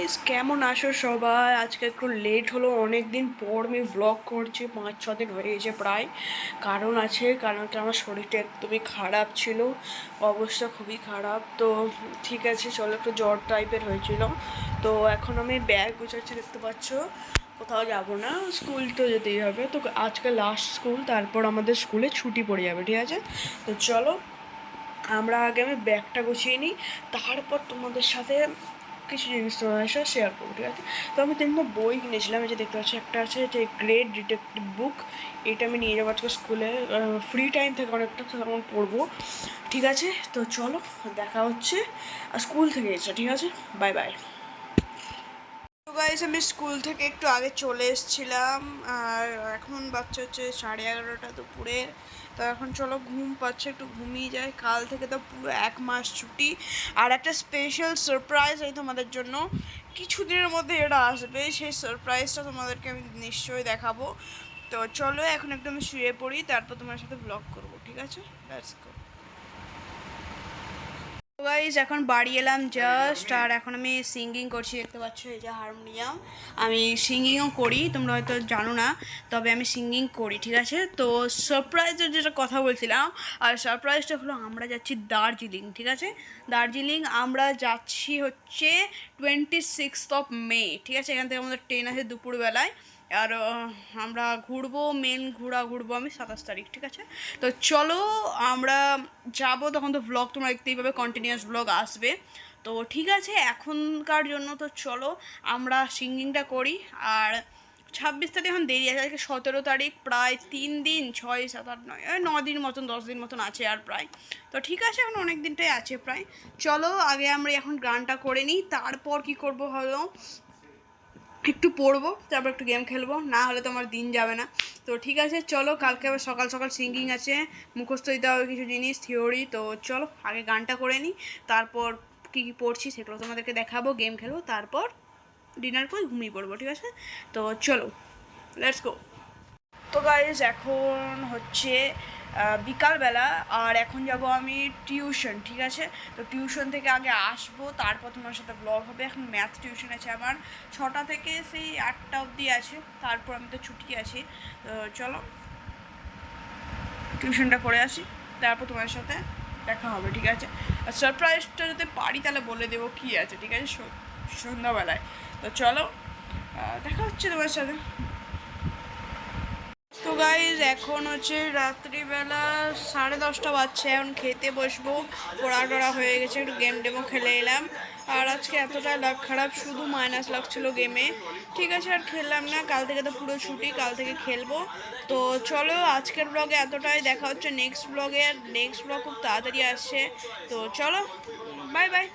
Guys কেমন আসো সবাই? আজকে একটু লেট হলো অনেক দিন পর আমি ব্লগ করছি, পাঁচ, ছ দিন হয়ে গেছে প্রায়। কারণ আছে, কারণ কি আমার শরীরটা একদমই খারাপ ছিল, অবস্থা খুবই খারাপ। তো ঠিক আছে, চলো একটু জ্বর টাইপের হয়েছিল। তো এখন আমি ব্যাগ গুছাচ্ছি, দেখতে পাচ্ছ? কোথাও যাব না স্কুল তো যেতেই হবে। তো আজকে লাস্ট স্কুল তারপর আমাদের স্কুলে ছুটি পড়ে যাবে, ঠিক আছে? তো চলো, আমরা আগে আমি ব্যাগটা গুছিয়ে নিই। তারপর তোমাদের সাথে কিছু জিনিস তোমাদের সাথে শেয়ার করব, ঠিক আছে? তো আমি তিনটা বই কিনেছিলাম, এই যে দেখতে পাচ্ছি, একটা আছে যে গ্রেট ডিটেকটিভ বুক এটা আমি নিয়ে যাব আজকে স্কুলে ফ্রি টাইম থেকে অনেকটা তখন পড়ব, ঠিক আছে? তো চলো, দেখা হচ্ছে স্কুল থেকে এসে, ঠিক আছে? বাই বাই গাইজ আমি স্কুল থেকে একটু আগে চলে এসেছিলাম, আর এখন বাচ্চা হচ্ছে সাড়ে এগারোটা দুপুরের তো এখন চলো ঘুম পাচ্ছে, একটু ঘুমিয়ে যায় কাল থেকে তো পুরো এক মাস ছুটি। আর একটা স্পেশাল সারপ্রাইজ এই তোমাদের জন্য। কিছু দিনের মধ্যে এটা আসবে, সেই সারপ্রাইজটা তোমাদেরকে আমি নিশ্চয়ই দেখাবো। তো চলো এখন একটু আমি শুয়ে পড়ি, তারপর তোমার সাথে ব্লগ করব, ঠিক আছে? লেটস গো গাইজ এখন বাড়ি এলাম জাস্ট আর এখন আমি সিঙ্গিং করছি, দেখতে পাচ্ছ এই যে হারমোনিয়াম আমি সিঙ্গিংও করি, তোমরা হয়তো জানো না, তবে আমি সিঙ্গিং করি, ঠিক আছে? তো সারপ্রাইজের যেটা কথা বলছিলাম, আর সারপ্রাইজটা হলো আমরা যাচ্ছি দার্জিলিং, ঠিক আছে? দার্জিলিং আমরা যাচ্ছি হচ্ছে টোয়েন্টি সিক্সথ অফ মে ঠিক আছে? এখান থেকে আমাদের ট্রেন আছে দুপুরবেলায়। আর আমরা ঘুরবো মেন ঘোরা ঘুরবো আমি সাতাশ তারিখ, ঠিক আছে? তো চলো, আমরা যাব, তখন তো ব্লগ তোমরা দেখতেই পাবে কন্টিনিউয়াস ব্লগ আসবে। তো ঠিক আছে, এখনকার জন্য তো চলো, আমরা সিঙ্গিংটা করি। আর ছাব্বিশ তারিখ এখন দেরি আছে, আজকে সতেরো তারিখ, প্রায় তিন দিন, ছয়, সাত, আট, নয় ন দিন মতন, দশ দিন মতন আছে আর প্রায়। তো ঠিক আছে, এখন অনেক দিনটাই আছে প্রায়। চলো, আগে আমরা এখন গানটা করে নিই, তারপর কি করব হলো একটু পড়ব, তারপর একটু গেম খেলব, না হলে তো আমার দিন যাবে না। তো ঠিক আছে, চলো কালকে আবার সকাল সকাল সিঙ্গিং আছে, মুখস্থ দিতে হবে কিছু জিনিস থিওরি তো চলো আগে গানটা করে নিই তারপর কী কী পড়ছি সেগুলো তোমাদেরকে দেখাবো গেম খেলব, তারপর ডিনার করে ঘুমিয়ে পড়ব, ঠিক আছে? তো চলো লেটস গো তো গাইজ এখন হচ্ছে বিকালবেলা, আর এখন যাব আমি টিউশন, ঠিক আছে? তো টিউশন থেকে আগে আসব, তারপর তোমার সাথে ব্লগ হবে। এখন ম্যাথ টিউশন আছে আমার। ছটা থেকে সেই আটটা অবধি আছে, তারপর আমি তো ছুটি আছি। তো চলো, টিউশনটা করে আসি, তারপর তোমার সাথে দেখা হবে, ঠিক আছে? আর সারপ্রাইজটা যদি পারি, তাহলে বলে দেবো কী আছে, ঠিক আছে? সন্ধ্যাবেলায়। তো চলো দেখা হচ্ছে তোমার সাথে। গাইজ এখন হচ্ছে রাত্রিবেলা সাড়ে দশটা বাজছে, এখন খেতে বসবো। পড়া টড়া হয়ে গেছে, একটু গেম টেমও খেলে এলাম। আর আজকে এতটা লাগ খারাপ, শুধু মাইনাস লাগছিল গেমে ঠিক আছে, আর খেললাম না, কাল থেকে তো পুরো ছুটি, কাল থেকে খেলব। তো চলো, আজকের ব্লগে এতটাই, দেখা হচ্ছে নেক্সট ব্লগে আর নেক্সট ব্লগ খুব তাড়াতাড়ি আসছে। তো চলো বাই বাই